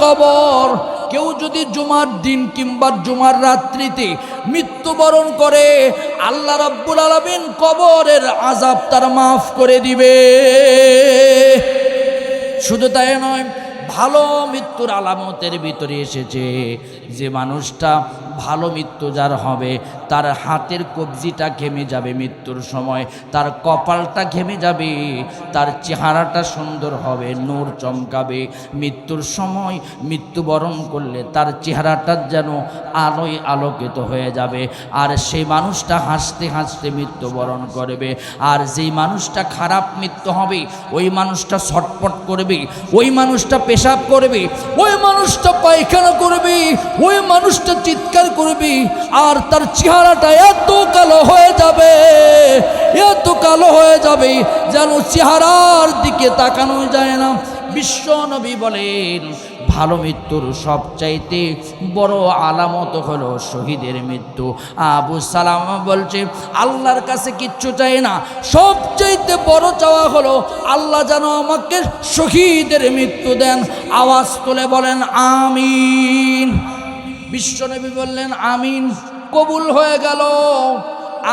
কবর। কেউ যদি জুমার দিন কিংবা জুমার রাত্রিতে মৃত্যুবরণ করে, আল্লাহ রাব্বুল আলামিন কবরের আজাব তার মাফ করে দিবে। শুধু তাই নয় ভালো মৃত্যুর আলামতের ভিতরে এসেছে। যে মানুষটা ভালো মৃত্যু যার হবে, তার হাতের কবজিটা ঘেমে যাবে মৃত্যুর সময়, তার কপালটা ঘেমে যাবে, তার চেহারাটা সুন্দর হবে, নূর চমকাবে। মৃত্যুর সময় মৃত্যুবরণ করলে তার চেহারাটা যেন আলোয় আলোকিত হয়ে যাবে। আর সেই মানুষটা হাসতে হাসতে মৃত্যুবরণ করবে। আর যেই মানুষটা খারাপ মৃত্যু হবে, ওই মানুষটা ছটপট করবে, ওই মানুষটা পেশাব করবে, ওই মানুষটা পায়খানা করবে, ওই মানুষটা চিৎকার করবে, আর তার চেহারাটা এত কালো হয়ে যাবে, এত কালো হয়ে যাবে যেন চেহারার দিকে তাকানো যায় না। বিশ্ব নবী বলেন, ভালো মৃত্যুর সবচাইতে বড় আলামত হলো শহীদের মৃত্যু। আবু সালাম বলছে, আল্লাহর কাছে কিচ্ছু চাই না। সবচাইতে বড় চাওয়া হলো আল্লাহ যেন আমাকে শহীদের মৃত্যু দেন। আওয়াজ তুলে বলেন, আমিন। বিশ্বনবী বললেন, আমিন। কবুল হয়ে গেল।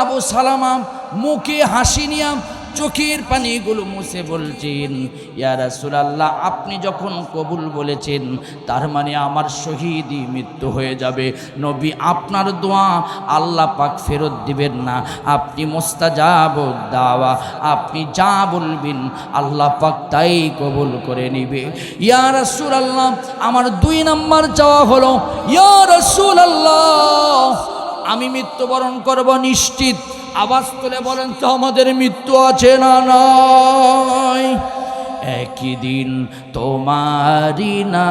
আবু সালামা মুখে হাসি নিয়া চোখের পানিগুলো মুছে বলছেন, ইয়া রাসূলুল্লাহ, আপনি যখন কবুল বলেছেন, তার মানে আমার শহীদই মৃত্যু হয়ে যাবে। নবী, আপনার দোয়া আল্লাহ পাক ফেরত দিবেন না। আপনি মোস্তাজাব দাওয়া আপনি যা বলবেন, আল্লাহ পাক তাই কবুল করে নিবে। ইয়া রাসূলুল্লাহ, আমার দুই নাম্বার চাওয়া হলো, ইয়া রাসূলুল্লাহ, আমি মৃত্যুবরণ করব নিশ্চিত। আওয়াজ তুলে বলেন তো, আমাদের মৃত্যু আছে না নয় একই দিন তোমারি না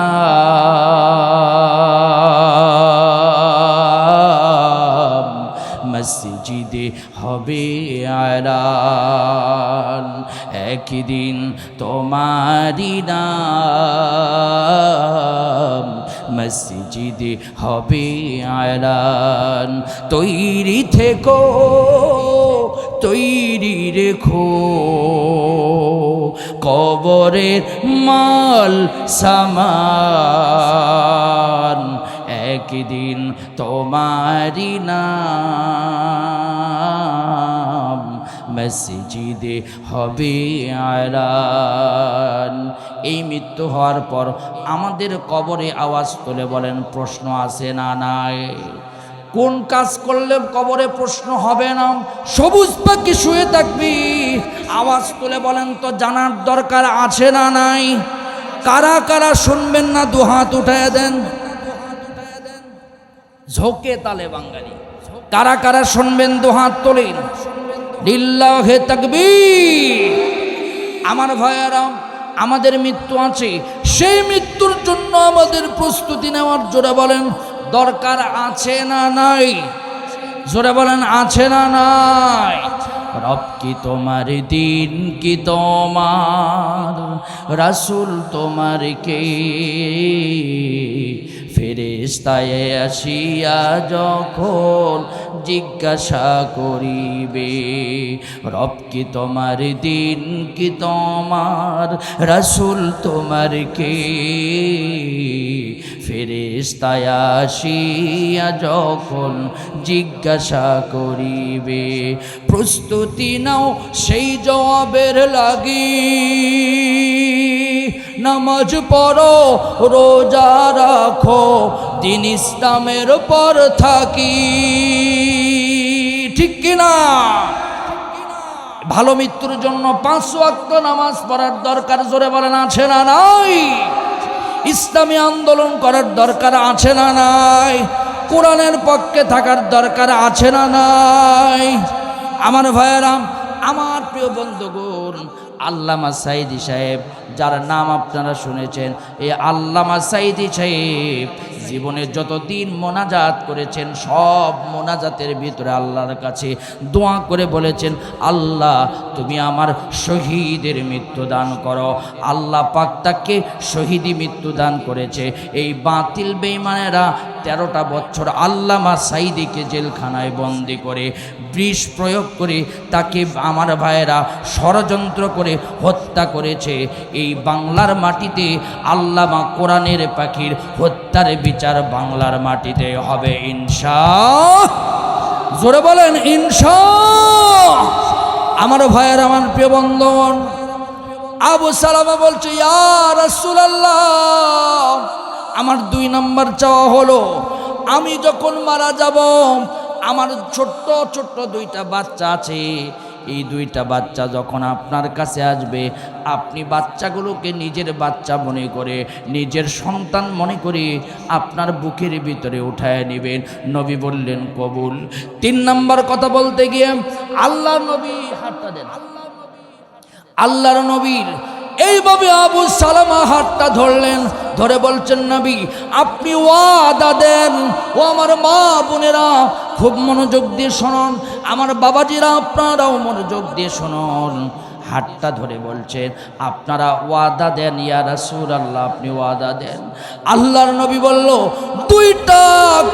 মসজিদে হবে আরান। একদিন তোমারি নাম মসজিদে হবে আয়ান তৈরি থেকো তৈরি রেখো। কবরের মাল সামান। একদিন তোমারি নাম মসজিদে হবে আলান এই মৃত্যু হওয়ার পর আমাদের কবরে আওয়াজ তুলে বলেন, প্রশ্ন আছে না নাই? কোন কাজ করলে কবরে প্রশ্ন হবে না? সবুজ পাখি শুয়ে থাকবি। আওয়াজ তুলে বলেন, তো জানার দরকার আছে না নাই? কারা কারা শুনবেন না, দু হাত উঠায় দেন। ঝোঁকে তালে বাঙালি। কারা কারা শুনবেন, দু হাত তোলেন। লিল্লাহে তাকবীর। আমার ভাইয়ারা আমাদের মৃত্যু আছে। সেই মৃত্যুর জন্য আমাদের প্রস্তুতি নেওয়ার জোরে বলেন, দরকার আছে না নাই? জোরে বলেন, আছে না নাই? রব কি তোমার দিন, কি তোমার? রাসুল তোমার কে? ফেরেস্তায় আসিয়া যখন জিজ্ঞাসা করিবে, রব কি তোমার দিন, কি তোমার রাসুল তোমার কে? ফেরেস্তায় আসিয়া যখন জিজ্ঞাসা করিবে, প্রস্তুতি নাও সেই জবাবের লাগি। নামাজ পড়ো, রোজা রাখো, দিন ইসলামের পর থাকি। ঠিক কিনা? ভালো মৃত্যুর জন্য পাঁচ ওয়াক্ত নামাজ পড়ার দরকার, জোরে বলেন, আছে না নাই? ইসলামী আন্দোলন করার দরকার আছে না নাই? কোরআনের পক্ষে থাকার দরকার আছে না নাই? আমার ভাইয়েরাম, আমার প্রিয় বন্ধুগণ আল্লামা সাইদি সাহেব, যার নাম আপনারা শুনেছেন, এই আল্লামা সাইদি সাহেব জীবনে যত দিন মোনাজাত করেছেন, সব মোনাজাতের ভিতরে আল্লাহর কাছে দোয়া করে বলেছেন, আল্লাহ, তুমি আমার শহীদের মৃত্যু দান করো। আল্লাহ পাক তাকে শহীদি মৃত্যু দান করেছে। এই বাতিল বেইমানেরা তেরোটা বছর আল্লামা সাইদিকে জেলখানায় বন্দি করে, বিষ প্রয়োগ করে তাকে আমার ভাইয়েরা ষড়যন্ত্র করে হত্যা করেছে। এই বাংলার মাটিতে আল্লামা কোরআনের পাখির হত্যার বিচার বাংলার মাটিতে হবে, ইনশা। জোরে বলেন, ইনশা। আমার ভাইয়ের আমার প্রিয় বন্ধন, আবু সালামা বলছে ইয়ার রাসূলুল্লাহ। আমার দুই নম্বর চাওয়া হলো, আমি যখন মারা যাব, আমার ছোট্ট ছোট্ট দুইটা বাচ্চা আছে। এই দুইটা বাচ্চা যখন আপনার কাছে আসবে, আপনি বাচ্চাগুলোকে নিজের বাচ্চা মনে করে, নিজের সন্তান মনে করে আপনার বুকের ভিতরে উঠায় নেবেন। নবী বললেন, কবুল। তিন নাম্বার কথা বলতে গিয়ে আল্লাহ নবী হাতটা দেন। আল্লাহর নবীর এইভাবে আবু সালামা হাতটা ধরলেন। ধরে বলছেন, নবী, আপনি ওয়াদা দেন। ও আমার মা বোনেরা, খুব মনোযোগ দিয়ে শুনুন। আমার বাবাজিরা, আপনারাও মনোযোগ দিয়ে শোনন। হাতটা ধরে বলছেন, আপনারা ওয়াদা দেন, ইয়া রাসূল আল্লাহ আপনি ওয়াদা দেন। আল্লাহর নবী বলল, দুইটা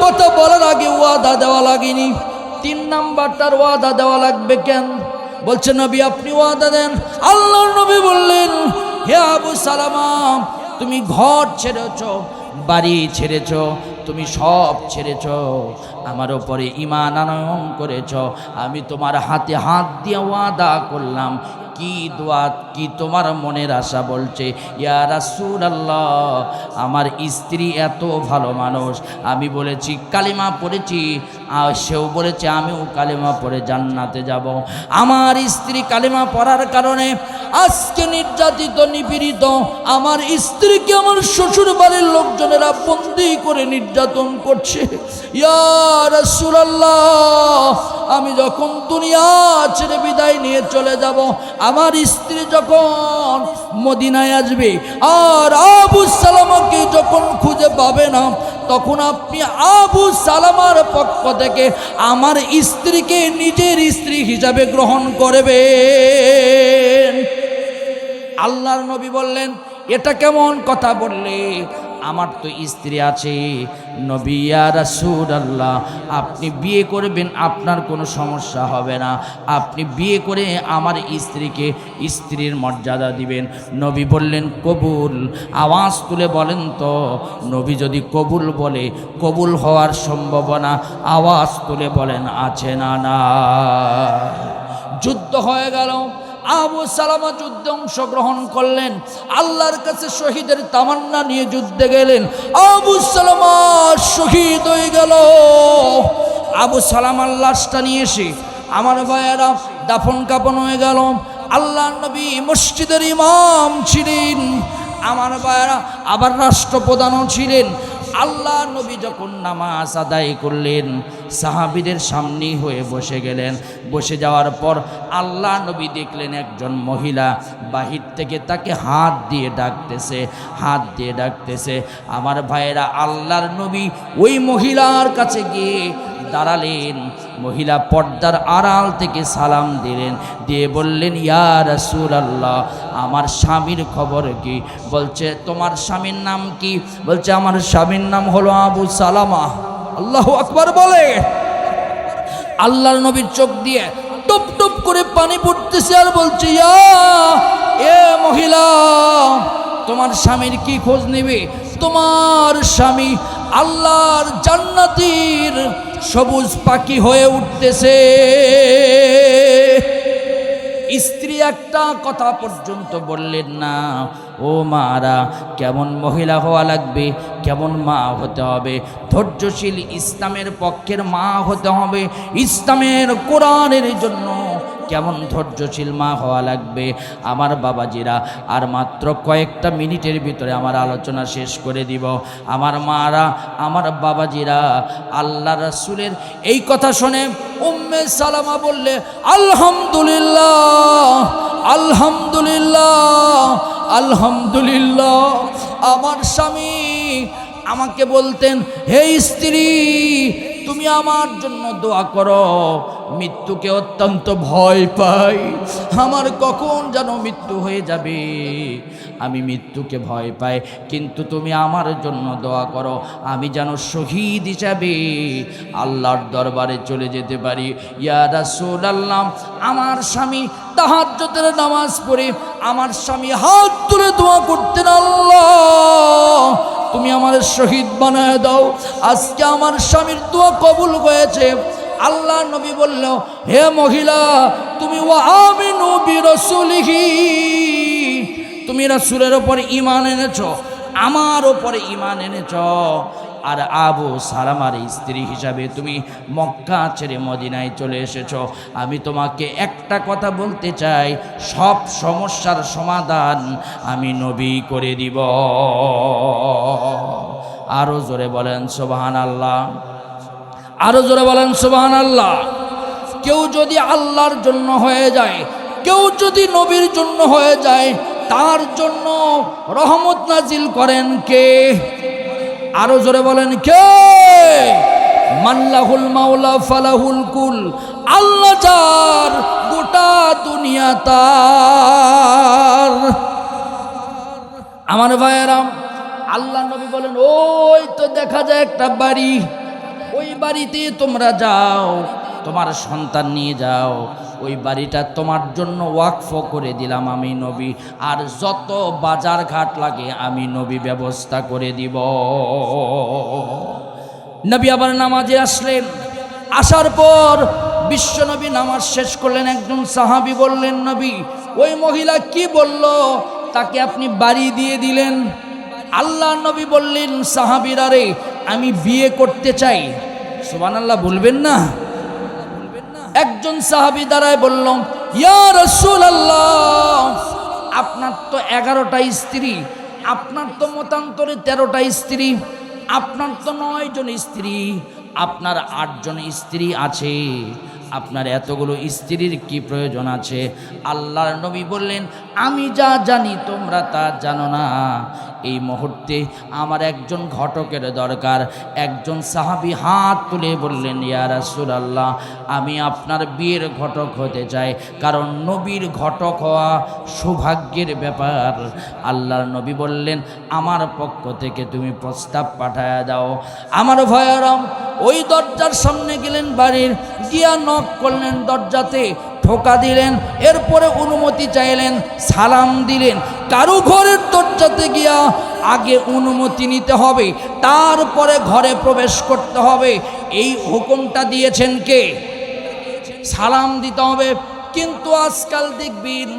কথা বলার আগে ওয়াদা দেওয়া লাগেনি। তিন নাম্বারটার ওয়াদা দেওয়া লাগবে কেন? বলছে, নবী, আপনি ওয়াদা দেন। আল্লাহর নবী বললেন, হে আবু সালামা, তুমি ঘর ছেড়েছ, বাড়ি ছেড়েছ, তুমি সব ছেড়েছ, আমার ওপরে ইমান আনয়ন করেছ, আমি তোমার হাতে হাত দিয়ে ওয়াদা করলাম। কি দোয়া, কি তোমার মনের আশা বলছে, ইয়া রাসূল আল্লাহ আমার স্ত্রী এত ভালো মানুষ। আমি বলেছি, কালিমা পড়েছি আর সেও বলেছে, আমিও কালেমা পড়ে জান্নাতে যাব। আমার স্ত্রী কালিমা পড়ার কারণে আজকে নির্যাতিত, নিপীড়িত, আমার স্ত্রীকে আমার শ্বশুর বাড়ির লোকজনেরা বন্দি করে নির্যাতন করছে। আমি যখন দুনিয়া ছেড়ে বিদায় নিয়ে চলে যাব, আমার স্ত্রী যখন মদিনায় আসবে, আর আবু সালামাকে যখন খুঁজে পাবে না তখন আপনি আবু সালামার পক্ষ থেকে আমার স্ত্রীকে নিজের স্ত্রী হিসাবে গ্রহণ করবেন। আল্লাহর নবী বললেন, এটা কেমন কথা বললে? আমার তো স্ত্রী আছে। নবিয়া রাসুল আল্লাহ আপনি বিয়ে করবেন, আপনার কোনো সমস্যা হবে না। আপনি বিয়ে করে আমার স্ত্রীকে স্ত্রীর মর্যাদা দিবেন। নবী বললেন, কবুল। আওয়াজ তুলে বলেন তো, নবী যদি কবুল বলে, কবুল হওয়ার সম্ভাবনা আওয়াজ তুলে বলেন, আছে না না। যুদ্ধ হয়ে গেল। আবু সালামা যুদ্ধে অংশগ্রহণ করলেন, আল্লাহর কাছে শহীদের তামান্না নিয়ে যুদ্ধে গেলেন। আবু সালামা শহীদ হয়ে গেল। আবু সালামার লাশটা নিয়ে এসে আমার ভাইয়েরা দাফন কাপন হয়ে গেল। আল্লাহ নবী মসজিদের ইমাম ছিলেন। আমার ভাইয়েরা আবার রাষ্ট্রপ্রধানও ছিলেন। আল্লাহ নবী যখন নামাজ আদায় করলেন, সাহাবিদের সামনেই হয়ে বসে গেলেন। বসে যাওয়ার পর আল্লাহ নবী দেখলেন একজন মহিলা বাহির থেকে তাকে হাত দিয়ে ডাকতেছে, হাত দিয়ে ডাকতেছে। আমার ভাইয়েরা, আল্লাহর নবী ওই মহিলার কাছে গিয়ে দাঁড়ালেন। মহিলা পর্দার আড়াল থেকে সালাম দিলেন। দিয়ে বললেন, ইয়া রাসূল আল্লাহ আমার স্বামীর খবর কি? বলছে, তোমার স্বামীর নাম কি? বলছে, আমার স্বামীর নাম হলো আবু সালামা। আল্লাহ আকবার বলে। আল্লাহর নবীর চোখ দিয়ে টপ টপ করে পানি পড়তেছে আর বলছে, ইয়া, এ মহিলা, তোমার স্বামীর কি খোঁজ নেবে? তোমার স্বামী আল্লাহর জান্নাতির সবুজ পাখি হয়ে উঠতেছে। স্ত্রী একটা কথা পর্যন্ত বললেন না, ও মারা, কেমন মহিলা হওয়া লাগবে? কেমন মা হতে হবে? ধৈর্যশীল ইসলামের পক্ষের মা হতে হবে। ইসলামের কোরআনের জন্য কেমন ধৈর্যশীল মা হওয়া লাগবে? আমার বাবাজিরা, আর মাত্র কয়েকটা মিনিটের ভিতরে আমার আলোচনা শেষ করে দিব। আমার মারা, আমার বাবাজিরা, আল্লাহ রাসুলের এই কথা শুনে উম্মে সালামা বললে, আলহামদুলিল্লাহ আলহামদুলিল্লাহ আলহামদুলিল্লাহ। আমার স্বামী আমাকে বলতেন, হে স্ত্রী তুমি আমার জন্য দোয়া করো। মৃত্যুকে অত্যন্ত ভয় পাই। আমার কখন যেন মৃত্যু হয়ে যাবে? আমি মৃত্যুকে ভয় পাই, কিন্তু তুমি আমার জন্য দোয়া করো। আমি যেন শহীদ হিসাবে আল্লাহর দরবারে চলে যেতে পারি। ইয়া রাসূল আল্লাহ আমার স্বামী তাহাজ্জুদের নামাজ পড়ে, আমার স্বামী হাত তুলে দোয়া করতেন, আল্লাহ। তুমি আমাদের শহীদ বানায় দাও। আজকে আমার স্বামীর দোয়া কবুল হয়েছে। আল্লাহ নবী বলল, হে মহিলা, তুমি ও নবী রসুলিহি তুমি রাসুলের ওপর ইমান এনেছ, আমার ওপরে ইমান এনেছ। আর আবু সালামার স্ত্রী হিসাবে তুমি মক্কা ছেড়ে মদিনায় চলে এসেছ। আমি তোমাকে একটা কথা বলতে চাই, সব সমস্যার সমাধান আমি নবী করে দিব। আরও জোরে বলেন সোবাহান আল্লাহ আরও জোরে বলেন সোবাহান আল্লাহ কেউ যদি আল্লাহর জন্য হয়ে যায়, কেউ যদি নবীর জন্য হয়ে যায়, তার জন্য রহমত নাজিল করেন কে? আরও জোরে বলেন, কে? মাল্লাহুল মাওলা ফালাহুল কুল, আল্লাহ যার গোটা দুনিয়া তার। আমার ভাইয়েরাম আল্লাহ নবী বলেন, ওই তো দেখা যায় একটা বাড়ি, ওই বাড়িতে তোমরা যাও, তোমার সন্তান নিয়ে যাও। ওই বাড়িটা তোমার জন্য ওয়াকফ করে দিলাম আমি নবী। আর যত বাজার ঘাট লাগে আমি নবী ব্যবস্থা করে দিব। নবী আবার নামাজে আসলেন। আসার পর বিশ্বনবী নামাজ শেষ করলেন। একজন সাহাবী বললেন, নবী, ওই মহিলা কি বলল? তাকে আপনি বাড়ি দিয়ে দিলেন। আল্লাহ নবী বললেন, সাহাবিরা রে, আমি বিয়ে করতে চাই। সুবান আল্লাহ বলবেন না? একজন সাহাবি দাঁড়ায় বলল, ইয়া রসুল আল্লাহ আপনার তো এগারোটা স্ত্রী, আপনার তো মতান্তরে তেরোটা স্ত্রী, আপনার তো নয় জন স্ত্রী, আপনার আটজন স্ত্রী আছে, আপনার এতগুলো স্ত্রীর কি প্রয়োজন আছে? আল্লাহর নবী বললেন, আমি যা জানি তোমরা তা জানো না এই মুহূর্তে আমার একজন ঘটকের দরকার। একজন সাহাবি হাত তুলে বললেন, ইয়া রাসূলুল্লাহ, আমি আপনার বিয়ের ঘটক হতে চাই। কারণ নবীর ঘটক হওয়া সৌভাগ্যের ব্যাপার। আল্লাহর নবী বললেন, আমার পক্ষ থেকে তুমি প্রস্তাব পাঠায় দাও। আমার ভয়ারম ওই দরজার সামনে গেলেন বাড়ির, গিয়া নক করলেন দরজাতে, ঠোকা দিলেন, এরপরে অনুমতি চাইলেন, সালাম দিলেন। কারও ঘরের দরজাতে গিয়া আগে অনুমতি নিতে হবে, তারপরে ঘরে প্রবেশ করতে হবে। এই হুকুমটা দিয়েছেন কে? সালাম দিতে হবে। কিন্তু আজকাল দেখবেন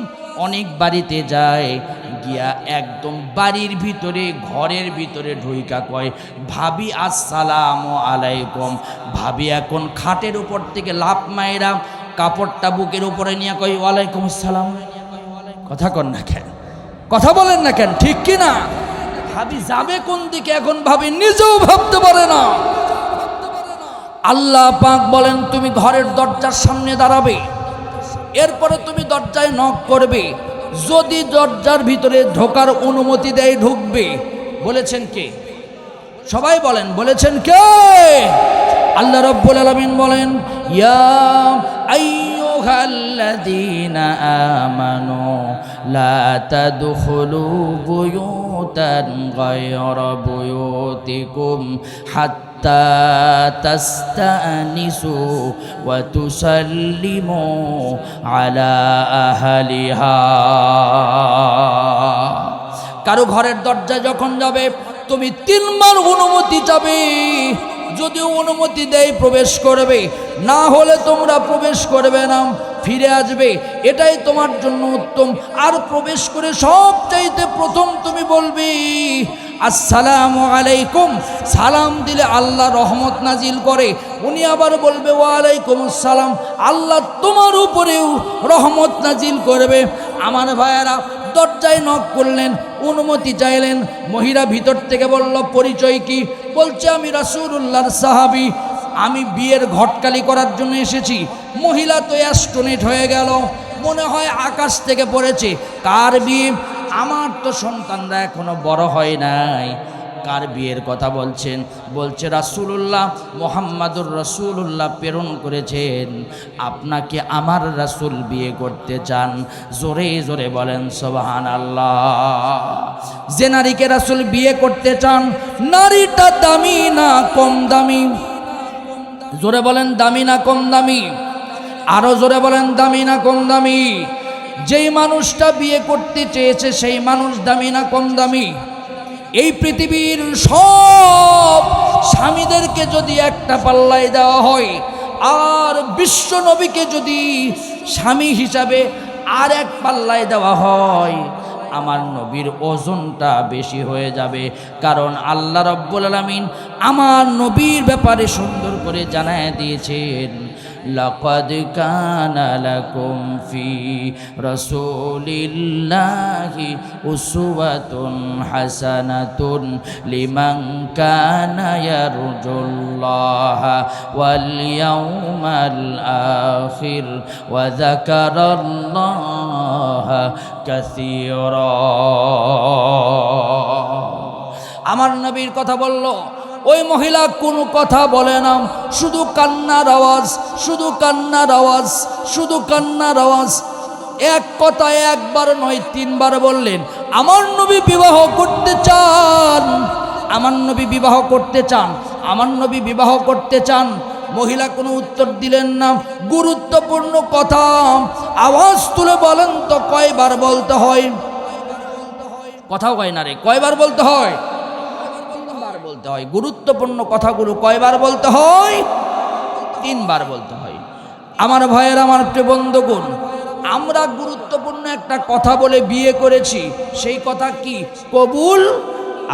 অনেক বাড়িতে যায়, গিয়া একদম বাড়ির ভিতরে, ঘরের ভিতরে ঢুইকা কয়, ভাবি, আসসালাম আলাইকুম। ভাবি এখন খাটের উপর থেকে লাভ মায়েরা কাপড়টা বুকের উপরে নিয়ে কয়, ওয়ালাইকুম আসসালাম। কথা কন না কেন? কথা বলেন না কেন? ঠিক কি না ভাবি যাবে কোন দিকে? এখন ভাবি নিজেও ভাবতে পারে না। আল্লাহ পাক বলেন, তুমি ঘরের দরজার সামনে দাঁড়াবে। এরপরে তুমি দরজায় নক করবে। যদি দরজার ভিতরে ঢোকার অনুমতি দেয়, ঢুকবে। বলেছেন কে? সবাই বলেন, বলেছেন কে? আল্লাহ রব্বুল আলামিন বলেন, ইয়া আইয়ুহাল্লাযীনা আমানু লা তাদখুলু বুয়ুতান গায়রা বুয়ুতিকুম হাত্তা তাস্তানিসু ওয়া তুসাল্লিমু আলা আহলিহা। কারও ঘরের দরজায় যখন যাবে, তুমি তিনবার অনুমতি চাবে। যদি অনুমতি দেয় প্রবেশ করবে, না হলে তোমরা প্রবেশ করবে না, ফিরে আসবে। এটাই তোমার জন্য উত্তম। আর প্রবেশ করে সব চাইতে প্রথম তুমি বলবে, আসসালামু আলাইকুম। সালাম দিলে আল্লাহ রহমত নাজিল করে। উনি আবার বলবে, ওয়ালাইকুম আসসালাম। আল্লাহ তোমার উপরেও রহমত নাজিল করবে। আমার ভাইয়েরা দরজায় নখ করলেন, অনুমতি চাইলেন। মহিলা ভিতর থেকে বলল, পরিচয় কি? বলছে, আমি রাসূলুল্লাহর সাহাবি। আমি বিয়ের ঘটকালি করার জন্য এসেছি। মহিলা তো অ্যাস্টোনেট হয়ে গেল। মনে হয় আকাশ থেকে পড়েছে। কার বিয়ে? আমার তো সন্তানরা এখনও বড় হয় নাই। কার বিয়ের কথা বলছেন? বলছে, রাসূলুল্লাহ, মোহাম্মদুর রাসূলুল্লাহ প্রেরণ করেছেন। আপনাকে আমার রাসূল বিয়ে করতে চান। জোরে জোরে বলেন সোবাহান আল্লাহ যে নারীকে রাসূল বিয়ে করতে চান, নারীটা দামি না কম দামি? জোরে বলেন, দামি না কম দামি? আরও জোরে বলেন, দামি না কম দামি? যেই মানুষটা বিয়ে করতে চেয়েছে, সেই মানুষ দামি না কম দামি? এই পৃথিবীর সব স্বামীদেরকে যদি একটা পাল্লায় দেওয়া হয়, আর বিশ্ব নবীকে যদি স্বামী হিসাবে আর এক পাল্লায় দেওয়া হয়, আমার নবীর ওজনটা বেশি হয়ে যাবে। কারণ আল্লাহ রব্বুল আলমিন আমার নবীর ব্যাপারে সুন্দর করে জানায় দিয়েছেন। لقد كان لكم في رسول الله أسوة حسنة لمن كان يرجو الله واليوم الآخر وذكر الله كثيرا আমার নবীর কথা বলল ওই মহিলা কোনো কথা বলে না। শুধু কান্নার আওয়াজ, শুধু কান্নার আওয়াজ, শুধু কান্নার আওয়াজ। এক কথায় একবার নয়, তিনবার বললেন, আমার নবী বিবাহ করতে চান। আমার নবী বিবাহ করতে চান। আমার নবী বিবাহ করতে চান। মহিলা কোনো উত্তর দিলেন না। গুরুত্বপূর্ণ কথা, আওয়াজ তুলে বলেন তো, কয়বার বলতে হয়? কথাও কয় না রে, কয়বার বলতে হয়? বলতে হয়, গুরুত্বপূর্ণ কথাগুলো কয়বার বলতে হয়? তিনবার বলতে হয়। আমার ভয়ের আমার প্রিয় বন্ধুগণ, আমরা গুরুত্বপূর্ণ একটা কথা বলে বিয়ে করেছি। সেই কথা কি? কবুল?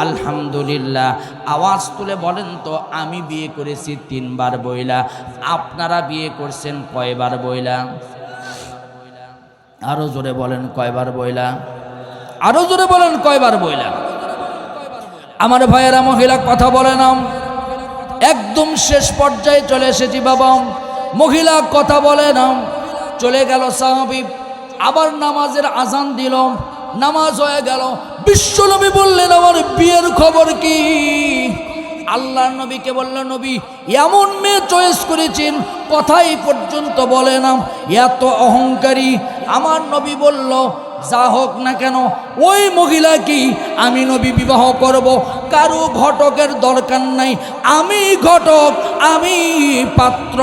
আলহামদুলিল্লাহ। আওয়াজ তুলে বলেন তো, আমি বিয়ে করেছি তিনবার বইলা। আপনারা বিয়ে করছেন কয়বার বইলা? আরও জোরে বলেন কয়বার বইলা? আরও জোরে বলেন কয়বার বইলা? আমার ভাইয়েরা মহিলা কথা বলে নাম একদম শেষ পর্যায়ে চলে এসেছি বাবা। মহিলা কথা বলে নাম চলে গেল সাহাবিব আবার নামাজের আজান দিল। নামাজ হয়ে গেল। বিশ্বনবী বললেন, আমার বিয়ের খবর কি? আল্লাহ নবীকে বলল, নবী, এমন মেয়ে চয়েস করেছেন, কথাই পর্যন্ত বলে না। এত অহংকারী। আমার নবী বলল যা হোক না কেন, ওই মহিলাকেই আমি নবী বিবাহ করব। কারও ঘটকের দরকার নাই, আমি ঘটক, আমি পাত্র।